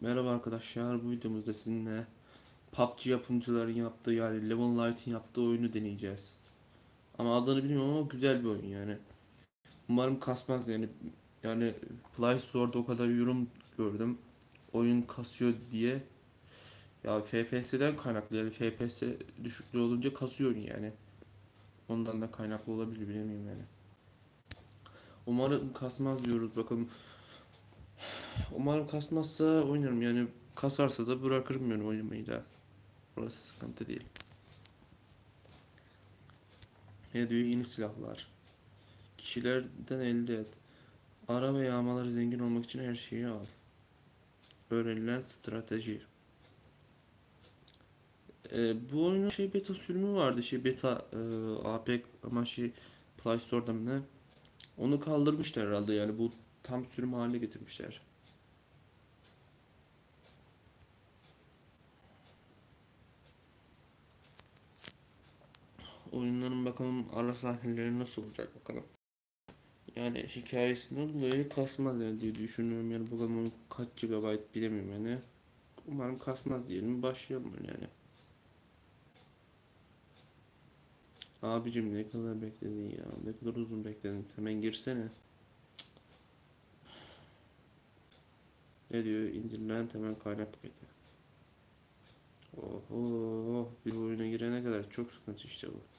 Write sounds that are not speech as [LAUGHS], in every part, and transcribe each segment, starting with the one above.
Merhaba arkadaşlar, bu videomuzda sizinle PUBG yapımcıların yaptığı yani Level Light'in yaptığı oyunu deneyeceğiz. Ama adını bilmiyorum ama güzel bir oyun yani. Umarım kasmaz yani. Yani Play Store'da o kadar yorum gördüm. Oyun kasıyor diye. Ya FPS'den kaynaklı yani FPS düşüklüğü olunca kasıyor yani. Ondan da kaynaklı olabilir bilemiyorum yani. Umarım kasmaz diyoruz bakalım. Umarım kasmazsa oynarım yani kasarsa da bırakırım yani oynamayı da. Burası sıkıntı değil. Ne diyor yeni silahlar. Kişilerden elde et. Ara ve yağmaları zengin olmak için her şeyi al. Öğrenilen strateji. Ee, bu oyunun şey beta sürümü vardı şey beta e, AP ama şey Play Store'da mı ne? Onu kaldırmışlar herhalde yani bu tam sürüm haline getirmişler. Oyunların bakalım ara sahneleri nasıl olacak bakalım. Yani hikayesinden dolayı kasmaz yani diye düşünüyorum yani bakalım kaç GB bilemiyorum yani. Umarım kasmaz diyelim başlayalım yani. Abicim ne kadar bekledin ya ne kadar uzun bekledin hemen girsene. Ne diyor indirilen temel kaynak paketi. Oho bir oyuna girene kadar çok sıkıntı işte bu.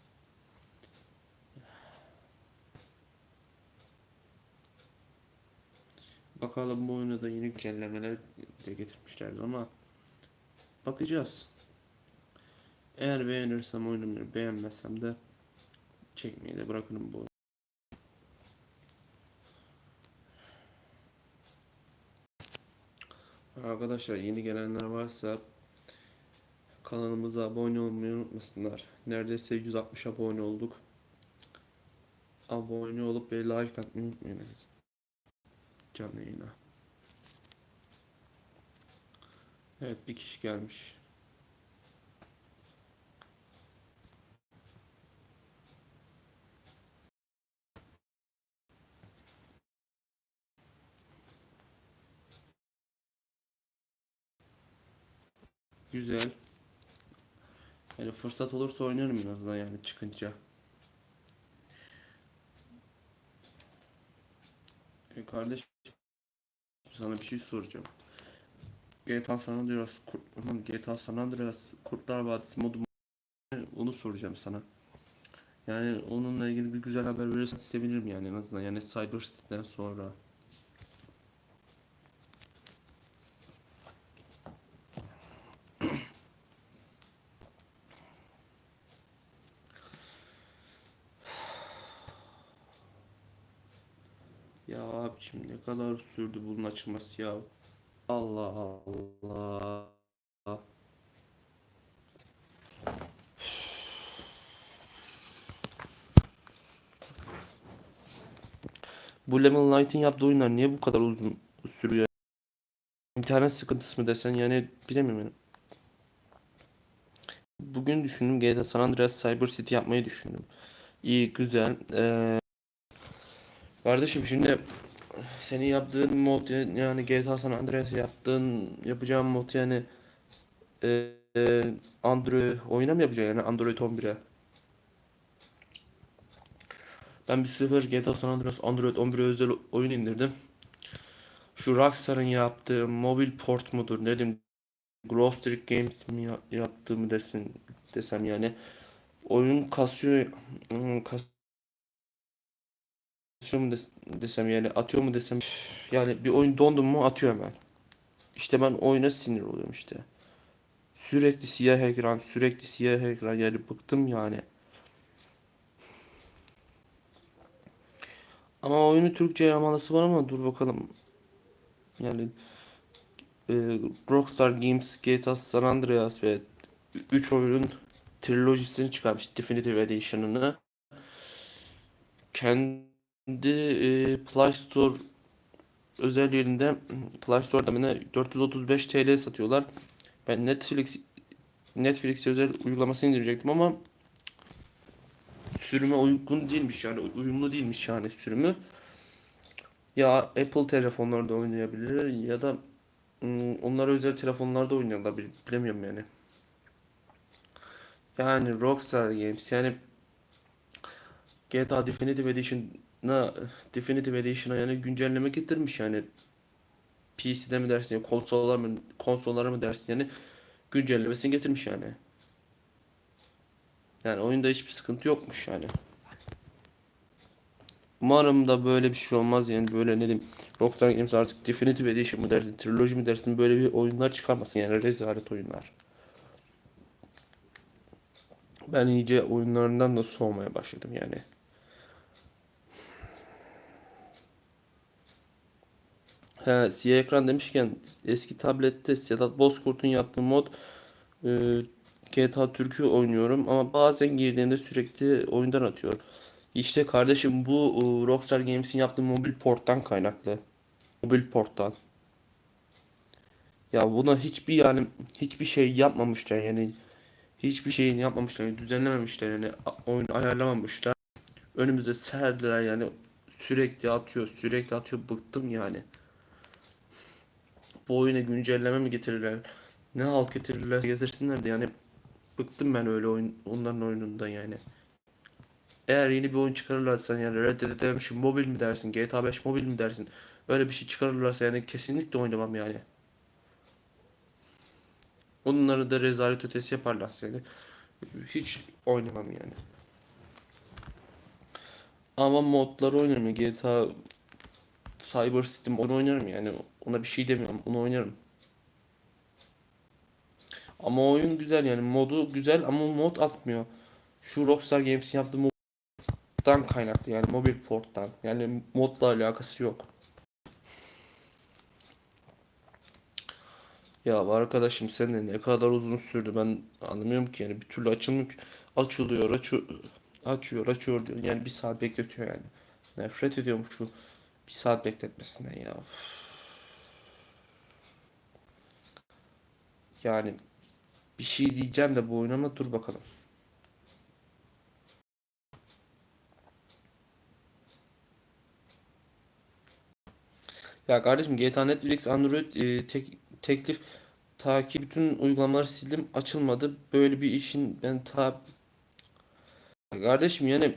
Bakalım bu oyuna da yeni güncellemeler de getirmişlerdi ama bakacağız. Eğer beğenirsem oyunu beğenmezsem de çekmeyi de bırakırım bu oyunu. Arkadaşlar yeni gelenler varsa kanalımıza abone olmayı unutmasınlar. Neredeyse 160 abone olduk. Abone olup ve like atmayı unutmayınız. Canlı yayına. Evet bir kişi gelmiş. Güzel. Yani fırsat olursa oynarım en azından yani çıkınca. E kardeş sana bir şey soracağım. GTA San Andreas Kurt, GTA San Andreas Kurtlar Vadisi modu onu soracağım sana. Yani onunla ilgili bir güzel haber verirsen sevinirim yani en azından yani Cyber City'den sonra. Ya abiciğim ne kadar sürdü bunun açılması ya. Allah Allah. Bu Lemon Knight'in yaptığı oyunlar niye bu kadar uzun sürüyor? İnternet sıkıntısı mı desen yani bilemiyorum. Bugün düşündüm GTA San Andreas Cyber City yapmayı düşündüm. İyi güzel. Ee, kardeşim şimdi senin yaptığın mod yani GTA San Andreas yaptığın yapacağın mod yani e, e, Android oyuna mı yapacaksın yani Android 11'e? Ben bir sıfır GTA San Andreas Android 11'e özel oyun indirdim. Şu Rockstar'ın yaptığı mobil port mudur dedim. Street Games mi ya- yaptığımı desin desem yani. Oyun kasıyor hmm, kasıyor mu des- desem yani atıyor mu desem yani bir oyun dondu mu atıyor hemen. İşte ben oyuna sinir oluyorum işte. Sürekli siyah ekran, sürekli siyah ekran yani bıktım yani. Ama oyunu Türkçe yamalısı var ama dur bakalım. Yani e, Rockstar Games GTA San Andreas ve 3 oyunun trilojisini çıkarmış Definitive Edition'ını. Kendi e, Play Store özel yerinde Play Store'da bana 435 TL satıyorlar. Ben Netflix Netflix özel uygulamasını indirecektim ama sürüme uygun değilmiş yani uyumlu değilmiş yani sürümü. Ya Apple telefonlarda oynayabilir ya da Hmm, Onlar özel telefonlarda bil- bilemiyorum yani. Yani Rockstar Games yani GTA Definitive Edition'a Definitive Edition'a yani güncelleme getirmiş yani PC'de mi dersin ya konsollara mı konsollara mı dersin yani güncellemesini getirmiş yani. Yani oyunda hiçbir sıkıntı yokmuş yani. Umarım da böyle bir şey olmaz yani böyle ne diyeyim Rockstar Games artık Definitive Edition mı dersin Trilogy mi dersin böyle bir oyunlar çıkarmasın yani rezalet oyunlar. Ben iyice oyunlarından da soğumaya başladım yani. He, siyah ekran demişken eski tablette Sedat Bozkurt'un yaptığı mod e, GTA Türk'ü oynuyorum ama bazen girdiğinde sürekli oyundan atıyor. İşte kardeşim bu e, Rockstar Games'in yaptığı mobil porttan kaynaklı. Mobil porttan. Ya buna hiçbir yani hiçbir şey yapmamışlar yani hiçbir şeyini yapmamışlar yani düzenlememişler yani oyunu ayarlamamışlar. Önümüze serdiler yani sürekli atıyor sürekli atıyor bıktım yani. Bu oyuna güncelleme mi getirirler? Ne halt getirirler getirsinler de yani bıktım ben öyle oyun onların oyunundan yani. Eğer yeni bir oyun çıkarırlarsa yani Red Dead Redemption mobil mi dersin, GTA 5 mobil mi dersin? Öyle bir şey çıkarırlarsa yani kesinlikle oynamam yani. Onları da rezalet ötesi yaparlarsa yani hiç oynamam yani. Ama modları oynarım. GTA Cyber City onu oynarım yani. Ona bir şey demiyorum. Onu oynarım. Ama oyun güzel yani. Modu güzel ama mod atmıyor. Şu Rockstar Games'in yaptığı moddan kaynaklı yani mobil porttan. Yani modla alakası yok. Ya arkadaşım sen de ne kadar uzun sürdü ben anlamıyorum ki yani bir türlü açılmıyor açılıyor açıyor açıyor açıyor diyor yani bir saat bekletiyor yani nefret ediyorum şu bir saat bekletmesinden ya yani bir şey diyeceğim de bu oyuna ama dur bakalım. Ya kardeşim GTA Netflix Android e, tek, teklif ta ki bütün uygulamaları sildim açılmadı. Böyle bir işin ben ta kardeşim yani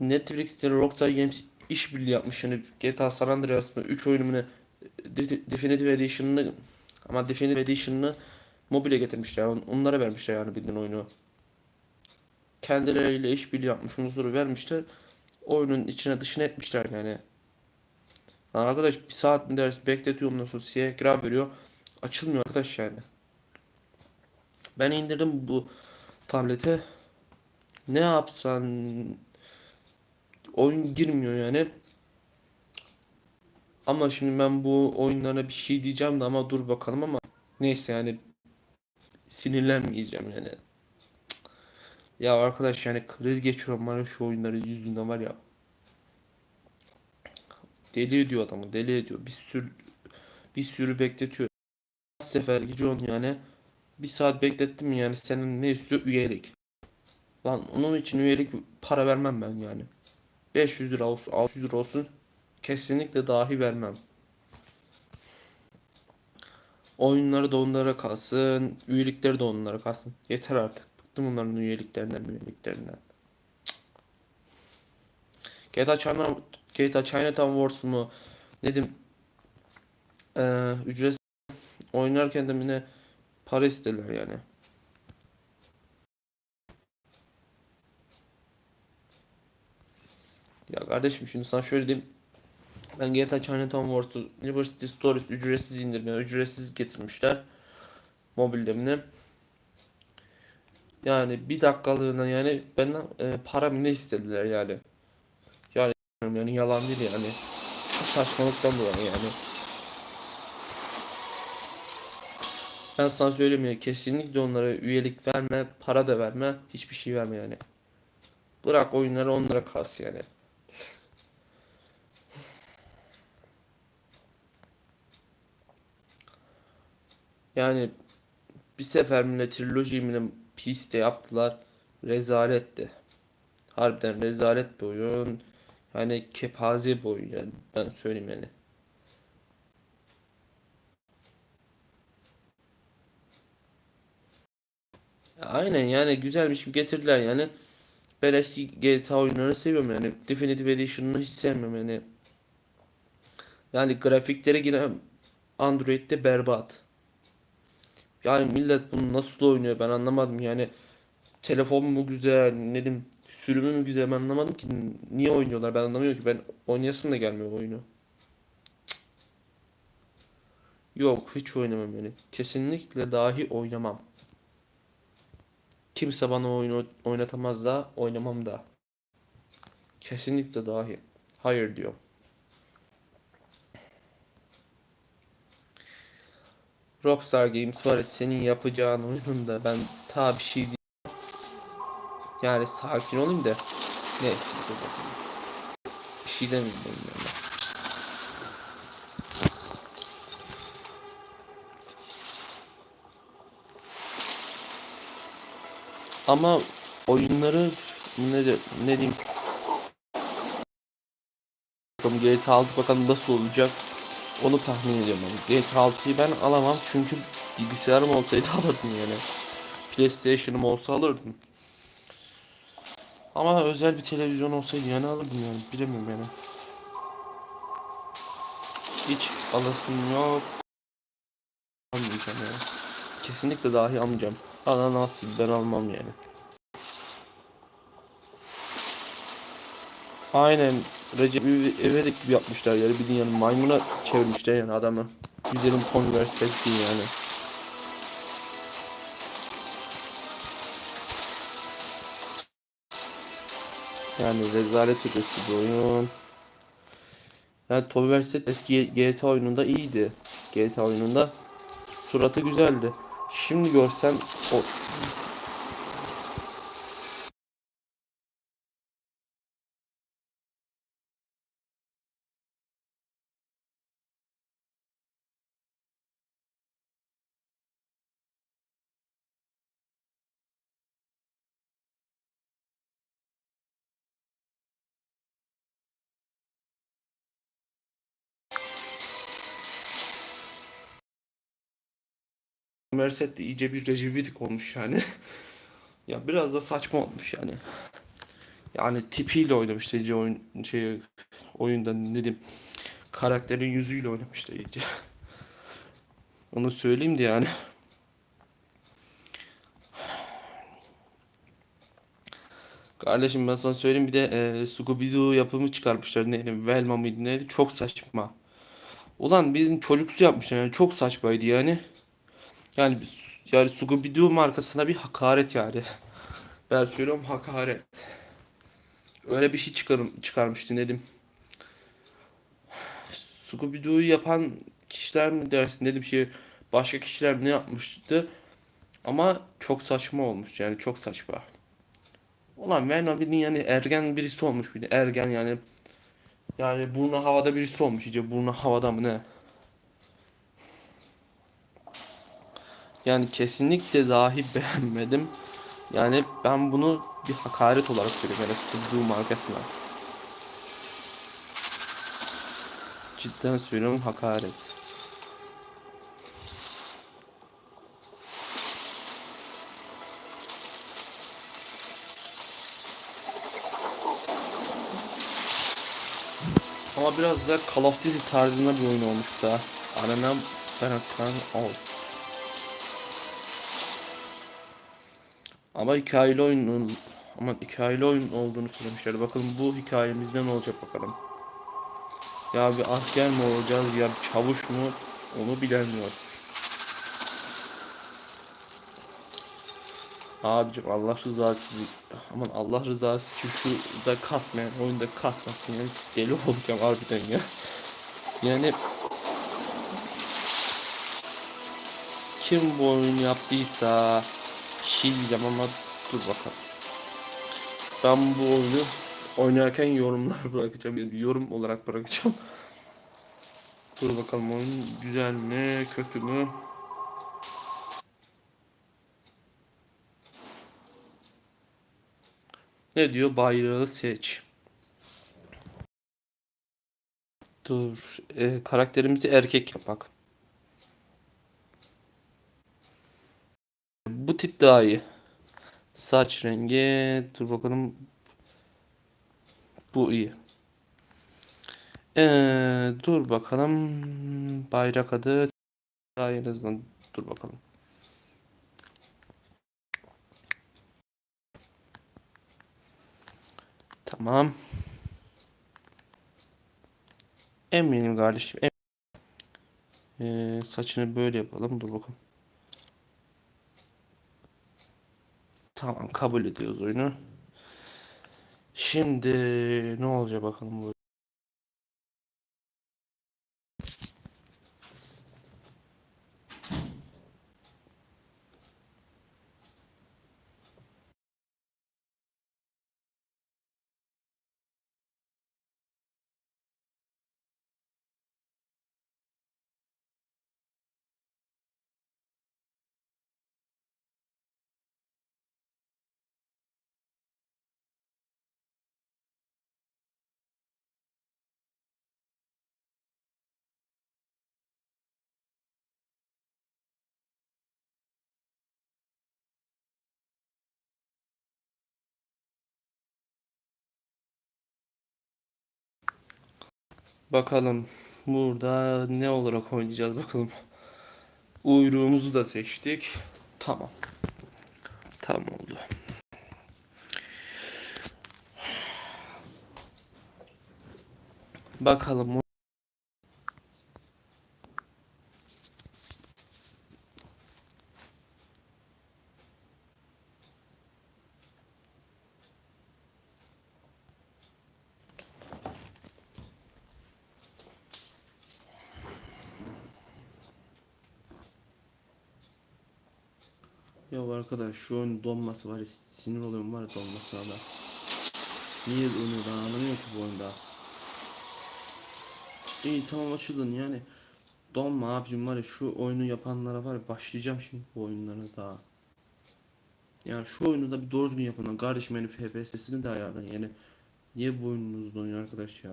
Netflix'te Rockstar Games işbirliği yapmış. Yani GTA San Andreas'ın 3 oyununu De- Definitive Edition'ını ama Definitive Edition'ını mobile getirmişler. On- Onlara vermişler yani bildiğin oyunu. Kendileriyle işbirliği yapmış, huzuru vermişler. Oyunun içine dışına etmişler yani. Lan arkadaş bir saat mi ders bekletiyor ondan sonra siyah ekran veriyor. Açılmıyor arkadaş yani. Ben indirdim bu tablete. Ne yapsan oyun girmiyor yani. Ama şimdi ben bu oyunlara bir şey diyeceğim de ama dur bakalım ama neyse yani sinirlenmeyeceğim yani. Ya arkadaş yani kriz geçiyorum bana şu oyunları yüzünden var ya. Deli ediyor adamı deli ediyor. Bir sürü bir sürü bekletiyor. Kaç sefer gidiyorsun yani. Bir saat beklettim yani senin ne istiyor üyelik. Lan onun için üyelik para vermem ben yani. 500 lira olsun 600 lira olsun kesinlikle dahi vermem. Oyunları da onlara kalsın. Üyelikleri de onlara kalsın. Yeter artık. Bıktım onların üyeliklerinden, üyeliklerinden. GTA China, GTA Chinatown Wars mu? Dedim eee ücretsiz oynarken de yine para istediler yani. Ya kardeşim şimdi sana şöyle diyeyim. Ben GTA Chinatown Wars'u Liberty Stories ücretsiz indirmeye ücretsiz getirmişler. Mobilde mi ne? Yani bir dakikalığına yani benden e, para mı ne istediler yani. Yani yani yalan değil yani. Saçmalıktan dolayı yani. Ben sana söyleyeyim ya kesinlikle onlara üyelik verme, para da verme, hiçbir şey verme yani. Bırak oyunları onlara kalsın yani. Yani bir sefer bile triloji piste yaptılar. Rezaletti. Harbiden rezalet bir oyun. Yani kepaze bir oyun yani. Ben söyleyeyim yani. Aynen yani güzel bir şey getirdiler yani. Ben eski GTA oyunlarını seviyorum yani. Definitive Edition'ını hiç sevmiyorum yani. Yani grafikleri yine Android'de berbat. Yani millet bunu nasıl oynuyor ben anlamadım yani. Telefon mu güzel, ne diyeyim, sürümü mü güzel ben anlamadım ki. Niye oynuyorlar ben anlamıyorum ki. Ben oynayasım da gelmiyor oyunu. Yok hiç oynamam yani. Kesinlikle dahi oynamam. Kimse bana oyunu oynatamaz da oynamam da. Kesinlikle dahi. Hayır diyor. Rockstar Games var ya senin yapacağın oyununda ben ta bir şey değil. Yani sakin olayım da. Neyse dur bakalım. Bir şey demeyeyim yani. Ama oyunları ne, de- ne diyeyim bakalım GTA 6 bakalım nasıl olacak onu tahmin ediyorum. GTA 6'yı ben alamam çünkü bilgisayarım olsaydı [LAUGHS] alırdım yani. PlayStation'ım olsa alırdım. Ama özel bir televizyon olsaydı yani alırdım yani bilemiyorum yani. Hiç alasım yok. Almayacağım yani. Kesinlikle dahi almayacağım. Ana nasıl ben almam yani. Aynen Recep İvedik gibi yapmışlar yani bir dünyanın maymuna çevirmişler yani adamı. Güzelim ton versek yani. Yani rezalet ötesi bir oyun. Yani Toby Verset eski GTA oyununda iyiydi. GTA oyununda suratı güzeldi. Şimdi görsen o Merset de iyice bir Recep İvedik olmuş yani. [LAUGHS] ya biraz da saçma olmuş yani. Yani tipiyle oynamıştı iyice oyun şey oyunda ne diyeyim karakterin yüzüyle oynamıştı iyice. [LAUGHS] Onu söyleyeyim de yani. [SIGHS] Kardeşim ben sana söyleyeyim bir de e, Scooby-Doo yapımı çıkarmışlar. Ne, Velma mıydı neydi? Çok saçma. Ulan bir çocuksu yapmışlar yani çok saçmaydı yani. Yani yani Scooby-Doo markasına bir hakaret yani. [LAUGHS] Ben söylüyorum hakaret. Öyle bir şey çıkarım, çıkarmıştı Nedim. Scooby-Doo'yu yapan kişiler mi dersin dedim şey başka kişiler mi ne yapmıştı ama çok saçma olmuş yani çok saçma. Ulan Venom bildiğin yani ergen birisi olmuş bir de ergen yani yani burnu havada birisi olmuş iyice burnu havada mı ne? Yani kesinlikle dahi [LAUGHS] beğenmedim. Yani ben bunu bir hakaret olarak görüyorum yani Scooby-Doo markasına. Cidden söylüyorum hakaret. Ama biraz da Call of Duty tarzında bir oyun olmuş da. Arena Battleground Out. Ama hikayeli oyun ama hikayeli oyun olduğunu söylemişler. Bakalım bu hikayemizde ne olacak bakalım. Ya bir asker mi olacağız ya bir çavuş mu onu bilemiyoruz. Abicim Allah rızası aman Allah rızası için şurada kasmayan oyunda kasmasın yani deli olacağım harbiden ya. Yani kim bu oyunu yaptıysa şey diyeceğim ama dur bakalım. Ben bu oyunu oynarken yorumlar [LAUGHS] bırakacağım. Yorum olarak bırakacağım. Dur bakalım oyun güzel mi kötü mü? Ne diyor? Bayrağı seç. Dur. E, karakterimizi erkek yapak. Bu tip daha iyi. Saç rengi. Dur bakalım. Bu iyi. Ee, dur bakalım. Bayrak adı. Daha en azından dur bakalım. Tamam. Eminim kardeşim. em- Ee, saçını böyle yapalım. Dur bakalım. Tamam kabul ediyoruz oyunu. Şimdi ne olacak bakalım bu. Bakalım burada ne olarak oynayacağız bakalım. Uyruğumuzu da seçtik. Tamam. Tamam oldu. Bakalım. Ya arkadaş şu oyun donması var sinir oluyorum var ya donmasına da. Niye donuyor ben anlamıyorum ki bu oyunda. İyi tamam açıldın yani. Donma abicim var ya şu oyunu yapanlara var ya başlayacağım şimdi bu oyunlara daha. Yani şu oyunu da bir doğru düzgün yapın lan. Kardeşim benim FPS'sini de ayarlayın yani. Niye bu oyununuz donuyor arkadaş ya?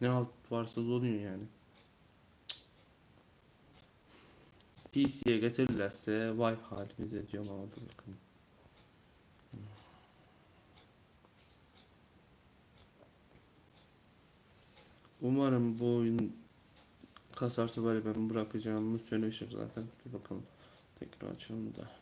Ne alt varsa donuyor yani. PC'ye getirirlerse vay halimize diyorum ama dur bakın. Umarım bu oyun kasarsa böyle ben bırakacağımı söylemişim zaten. Bir bakalım. Tekrar açalım da.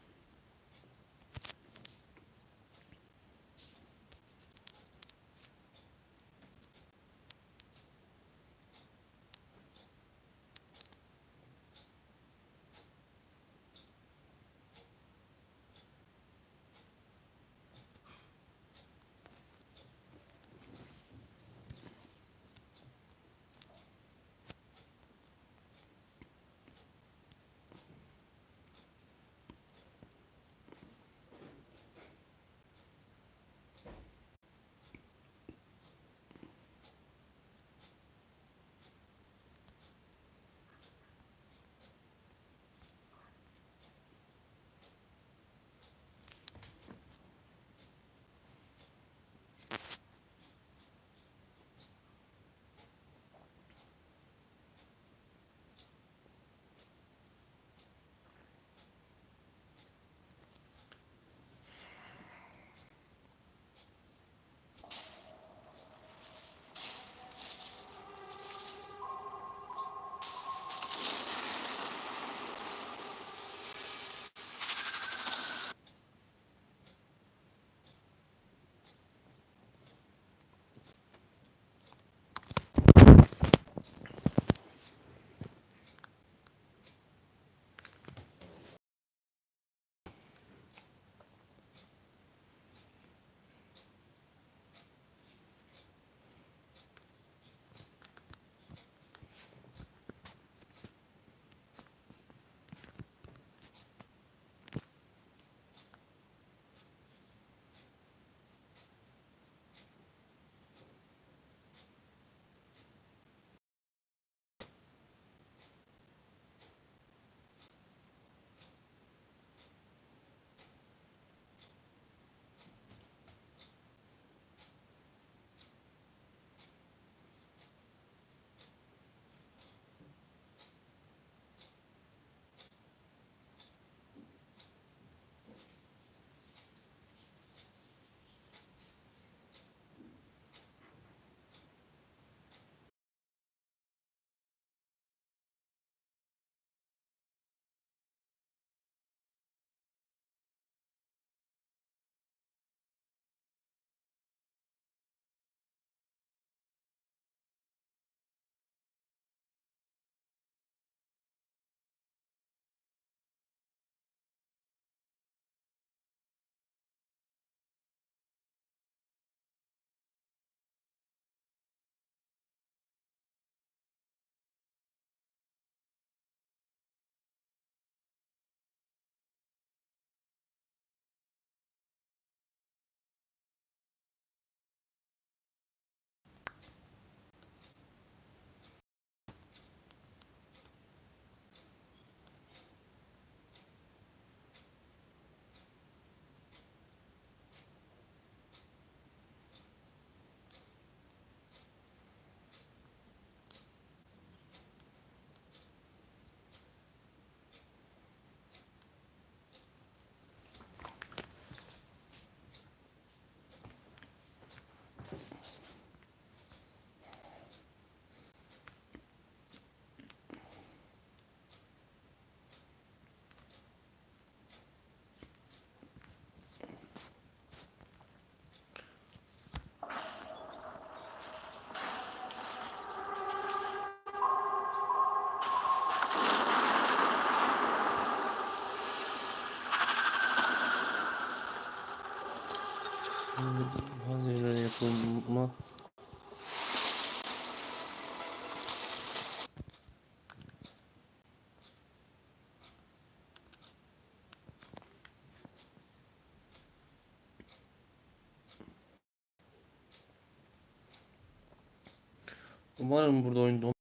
Umarım burada oyunda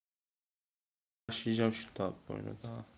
başlayacağım şu tab oyunu daha.